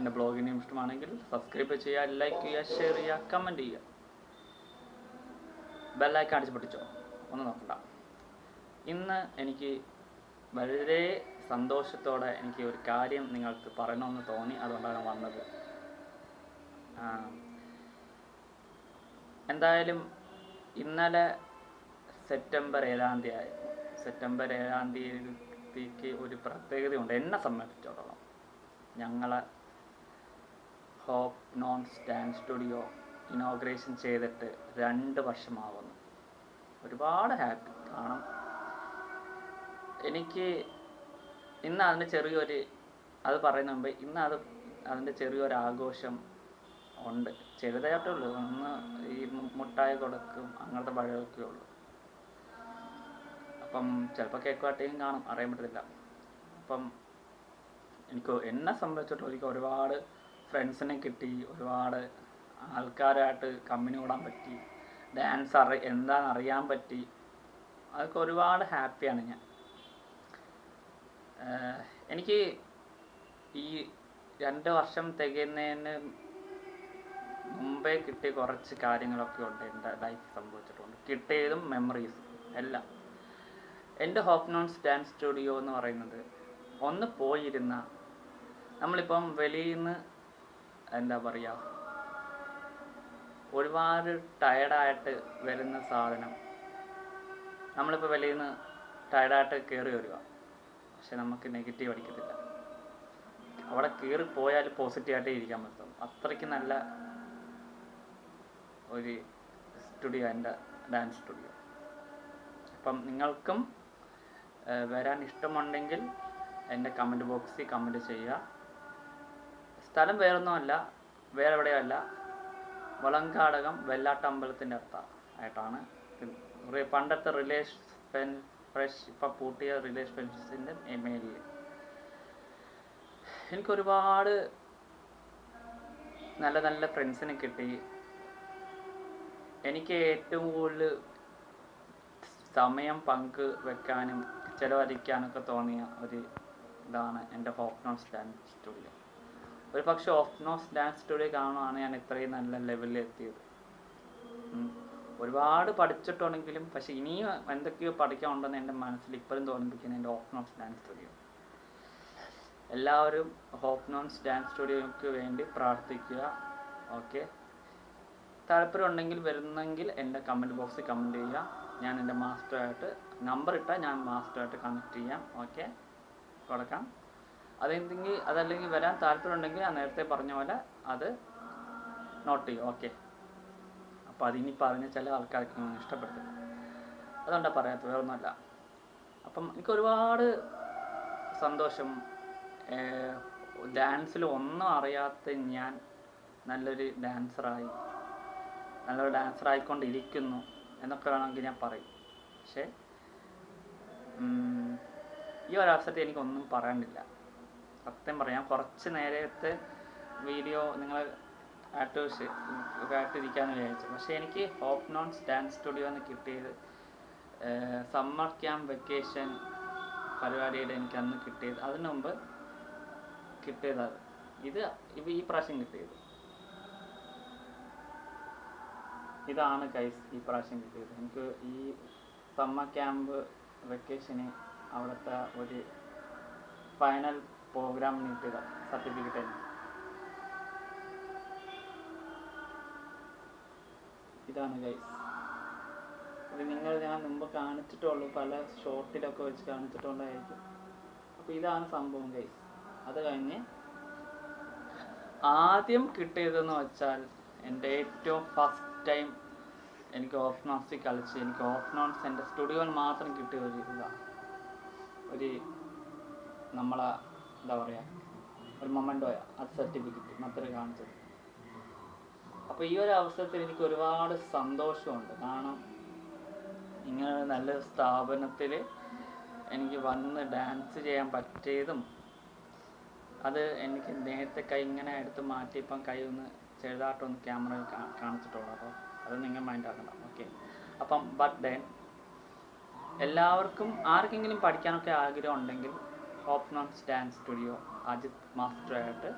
എന്റെ ബ്ലോഗിനെയും ഇഷ്ടമാണെങ്കിൽ സബ്സ്ക്രൈബ് ചെയ്യുക ലൈക്ക് ചെയ്യുക ഷെയർ ചെയ്യുക കമന്റ് ചെയ്യുക. ബെല്ലൈക്കൺ അടിച്ച് പൊട്ടിച്ചോ? ഒന്ന് നോക്കണ്ട. ഇന്ന് എനിക്ക് വളരെ സന്തോഷത്തോടെ എനിക്ക് ഒരു കാര്യം നിങ്ങൾക്ക് പറയണമെന്ന് തോന്നി അതുകൊണ്ടാണ് വന്നത്. എന്തായാലും ഇന്നലെ സെപ്റ്റംബർ ഏഴാം തീയതി ആയി സെപ്റ്റംബർ ഏഴാം തീയതിക്ക് ഒരു പ്രത്യേകതയുണ്ട്. എന്നെ സംബന്ധിച്ചിടത്തോളം ഞങ്ങളെ hope non stand studio inauguration ചെയ്തിട്ട് രണ്ട് വർഷമാവുന്നു. ഒരുപാട് ഹാപ്പി കാരണം എനിക്ക് ഇന്ന് അതിന്റെ ചെറിയൊരു അത് പറയുന്ന മുമ്പ് ഇന്ന് അത് അതിന്റെ ചെറിയൊരു ആഘോഷം ഉണ്ട്. ചെറുതായിട്ടേ ഉള്ളൂ. ഒന്ന് ഈ മുട്ടായ കൊടുക്കും അങ്ങനത്തെ പഴമൊക്കെ ഉള്ളൂ. അപ്പം ചിലപ്പോൾ കേക്ക് കാണും അറിയാൻ പറ്റത്തില്ല. അപ്പം എനിക്ക് എന്നെ സംബന്ധിച്ചിടത്തോളം എനിക്ക് ഒരുപാട് ഫ്രണ്ട്സിനെ കിട്ടി ഒരുപാട് ആൾക്കാരായിട്ട് കമ്പനി കൂടാൻ പറ്റി ഡാൻസ് അറി എന്താണെന്ന് അറിയാൻ പറ്റി അതൊക്കെ ഒരുപാട് ഹാപ്പിയാണ് ഞാൻ. എനിക്ക് ഈ രണ്ട് വർഷം തികയുന്നതിന് മുമ്പേ കിട്ടിയ കുറച്ച് കാര്യങ്ങളൊക്കെ ഉണ്ട് എന്റെ ലൈഫ് സംഭവിച്ചിട്ടുണ്ട്. കിട്ടിയതും മെമ്മറീസ് എല്ലാം. എന്റെ ഹോപ്പ് നോൺസ് ഡാൻസ് സ്റ്റുഡിയോ എന്ന് പറയുന്നത് ഒന്ന് പോയിരുന്ന നമ്മളിപ്പം വെളിയിൽ നിന്ന് എന്താ പറയുക ഒരുപാട് ടയർഡായിട്ട് വരുന്ന സാധനം നമ്മളിപ്പോൾ വെളിയിൽ നിന്ന് ടയർഡായിട്ട് കയറി വരിക. പക്ഷെ നമുക്ക് നെഗറ്റീവ് അടിക്കത്തില്ല. അവിടെ കയറി പോയാൽ പോസിറ്റീവായിട്ടേ ഇരിക്കാൻ പറ്റും അത്രയ്ക്ക് നല്ല ഒരു സ്റ്റുഡിയോ എന്റെ ഡാൻസ് സ്റ്റുഡിയോ അപ്പം നിങ്ങൾക്കും വരാൻ ഇഷ്ടമുണ്ടെങ്കിൽ എന്റെ കമന്റ് ബോക്സിൽ കമന്റ് ചെയ്യുക. സ്ഥലം വേറൊന്നുമല്ല വേറെ എവിടെയല്ല വളങ്കാടകം വെള്ളാട്ടമ്പലത്തിന്റെ അടുത്ത ആയിട്ടാണ് പണ്ടത്തെ റിലേഷ് റിലേഷൻ ഫ്രഷ് ഇപ്പം പൂട്ടിയ റിലേഷൻ ഫ്രണ്ട്സിന്റെ മേലിൽ എനിക്കൊരുപാട് നല്ല നല്ല ഫ്രണ്ട്സിനെ കിട്ടി. എനിക്ക് ഏറ്റവും കൂടുതൽ സമയം പങ്ക് വെക്കാനും ചിലവഴിക്കാനൊക്കെ തോന്നിയ ഒരു ഇതാണ് എന്റെ ഹോപ്പ് നോൺ സ്റ്റാൻഡ് സ്റ്റുഡിയോ ഒരു പക്ഷേ ഓഫ്നോസ് ഡാൻസ് സ്റ്റുഡിയോ കാണുവാണ് ഞാൻ ഇത്രയും നല്ല ലെവലിൽ എത്തിയത്. ഒരുപാട് പഠിച്ചിട്ടുണ്ടെങ്കിലും പക്ഷെ ഇനിയും എന്തൊക്കെയോ പഠിക്കാനുണ്ടെന്ന് എന്റെ മനസ്സിൽ ഇപ്പോഴും തോന്നിപ്പിക്കുന്ന എന്റെ ഓഫ്നോസ് ഡാൻസ് സ്റ്റുഡിയോ എല്ലാവരും ഹോപ്പ് ഡാൻസ് സ്റ്റുഡിയോയ്ക്ക് വേണ്ടി പ്രാർത്ഥിക്കുക. ഓക്കെ താല്പര്യം ഉണ്ടെങ്കിൽ വരുന്നെങ്കിൽ എന്റെ കമന്റ് ബോക്സിൽ കമന്റ് ചെയ്യുക. ഞാൻ എന്റെ മാസ്റ്ററായിട്ട് നമ്പർ ഇട്ടാൽ ഞാൻ മാസ്റ്ററായിട്ട് കണക്ട് ചെയ്യാം. ഓക്കെ കൊടുക്കാം അതെന്തെങ്കിൽ അതല്ലെങ്കിൽ വരാൻ താല്പര്യം ഉണ്ടെങ്കിൽ ഞാൻ നേരത്തെ പറഞ്ഞ പോലെ അത് നോട്ട് ചെയ്യും. ഓക്കെ അപ്പോൾ അതിനി പറഞ്ഞ ചില ആൾക്കാർക്ക് ഇഷ്ടപ്പെടത്തില്ല അതുകൊണ്ടാണ് പറയാത്തത് വേറൊന്നുമല്ല. അപ്പം എനിക്ക് ഒരുപാട് സന്തോഷം. ഡാൻസിൽ ഒന്നും അറിയാത്ത ഞാൻ നല്ലൊരു ഡാൻസറായി നല്ലൊരു ഡാൻസർ ആയിക്കൊണ്ടിരിക്കുന്നു എന്നൊക്കെ വേണമെങ്കിൽ ഞാൻ പറയും. പക്ഷേ ഈ ഒരവസരത്തിൽ എനിക്കൊന്നും പറയാനില്ല. സത്യം പറയാം കുറച്ച് നേരത്തെ വീഡിയോ നിങ്ങൾ ആയിട്ട് ആയിട്ടിരിക്കാമെന്ന് വിചാരിച്ചു. പക്ഷേ എനിക്ക് ഹോപ്പ് നോൺസ് ഡാൻസ് സ്റ്റുഡിയോ എന്ന് കിട്ടിയത് സമ്മർ ക്യാമ്പ് വെക്കേഷൻ പരിപാടിയുടെ എനിക്ക് അന്ന് കിട്ടിയത് അതിനു മുമ്പ് കിട്ടിയതാണ്. ഇത് ഈ പ്രാവശ്യം കിട്ടിയത്. ഇതാണ് കൈസ് ഈ പ്രാവശ്യം കിട്ടിയത്. എനിക്ക് ഈ സമ്മർ ക്യാമ്പ് വെക്കേഷന് അവിടുത്തെ ഒരു ഫൈനൽ പ്രോഗ്രാം കിട്ടിയതാണ് സർട്ടിഫിക്കറ്റ് എനിക്ക് ഇതാണ് ഗൈസ് ഇത് നിങ്ങൾ ഞാൻ മുമ്പ് കാണിച്ചിട്ടുള്ളൂ പല ഷോർട്ടിലൊക്കെ വെച്ച് കാണിച്ചിട്ടുള്ളതായിരിക്കും. അപ്പോൾ ഇതാണ് സംഭവം ഗൈസ് അത് കഴിഞ്ഞ് ആദ്യം കിട്ടിയതെന്ന് വെച്ചാൽ എന്റെ ഏറ്റവും ഫസ്റ്റ് ടൈം എനിക്ക് ഓഫ് നോൺസിൽ കളിച്ച് എനിക്ക് ഓഫ് നോൺസ് എന്റെ സ്റ്റുഡിയോയിൽ മാത്രം കിട്ടിയ ഒരു ഇതാണ്. ഒരു നമ്മളെ എന്താ പറയുക ഒരു മൊമെന്റോയ അത് സർട്ടിഫിക്കറ്റ് മാത്രമേ കാണിച്ചത്. അപ്പോൾ ഈ ഒരു അവസരത്തിൽ എനിക്ക് ഒരുപാട് സന്തോഷമുണ്ട്. കാരണം ഇങ്ങനെ നല്ല സ്ഥാപനത്തിൽ എനിക്ക് വന്ന് ഡാൻസ് ചെയ്യാൻ പറ്റിയതും അത് എനിക്ക് നേരത്തെ കൈ ഇങ്ങനെ എടുത്ത് മാറ്റി ഇപ്പം കൈ ഒന്ന് ചെറുതായിട്ടൊന്ന് ക്യാമറ കാണിച്ചിട്ടുള്ളൂ. അപ്പോൾ അത് നിങ്ങൾ മൈൻഡ് ആക്കണ്ട ഓക്കെ അപ്പം ബട്ട് ദെൻ എല്ലാവർക്കും ആർക്കെങ്കിലും പഠിക്കാനൊക്കെ ആഗ്രഹം ഉണ്ടെങ്കിൽ hope non stand studio Ajith മാസ്റ്ററായിട്ട്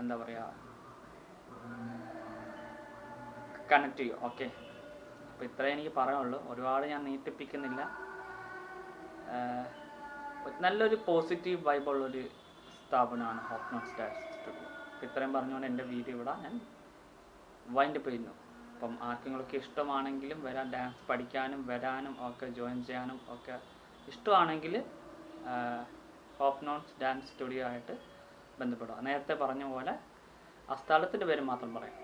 എന്താ പറയുക കണക്ട് ചെയ്യും. ഓക്കെ അപ്പോൾ ഇത്രേ എനിക്ക് പറയാനുള്ളൂ. ഒരുപാട് ഞാൻ നീട്ടിപ്പിക്കുന്നില്ല. നല്ലൊരു പോസിറ്റീവ് വൈബുള്ളൊരു സ്ഥാപനമാണ് ഹോപ്പ് നോട്ട് സ്റ്റുഡിയോ അപ്പോൾ ഇത്രയും പറഞ്ഞുകൊണ്ട് എന്റെ വീഡിയോ ഇവിടെ ഞാൻ വൈൻഡ് ചെയ്യുന്നു. അപ്പം ആർക്കെങ്കിലൊക്കെ ഇഷ്ടമാണെങ്കിലും വരാൻ ഡാൻസ് പഠിക്കാനും വരാനും ഒക്കെ ജോയിൻ ചെയ്യാനും ഒക്കെ ഇഷ്ടമാണെങ്കിൽ ഹോപ്പ് നോട്ട്സ് ഡാൻസ് സ്റ്റുഡിയോ ആയിട്ട് ബന്ധപ്പെടുക. നേരത്തെ പറഞ്ഞ പോലെ ആ സ്ഥലത്തിന്റെ പേര് മാത്രം പറയാം.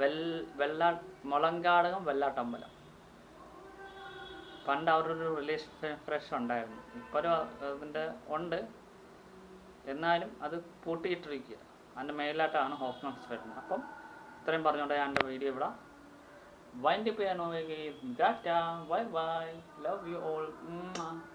വെൽ വെള്ളാ മുളങ്കാടകം വെള്ളാട്ടമ്പലം. പണ്ട് അവരുടെ ഒരു റിലേഷൻ ഫ്രഷ് ഉണ്ടായിരുന്നു ഇപ്പോഴും അതിന്റെ ഉണ്ട്. എന്നാലും അത് പൂട്ടിയിട്ടിരിക്കുക. അതിന്റെ മേലായിട്ടാണ് ഹോപ്പ് നോട്ട്സ് വരുന്നത്. അപ്പം ഇത്രയും പറഞ്ഞുകൊണ്ട് ഞാൻ എന്റെ വീഡിയോ ഇവിടെ Wendy Pianovic, Gata, bye bye, love you all. Mwah.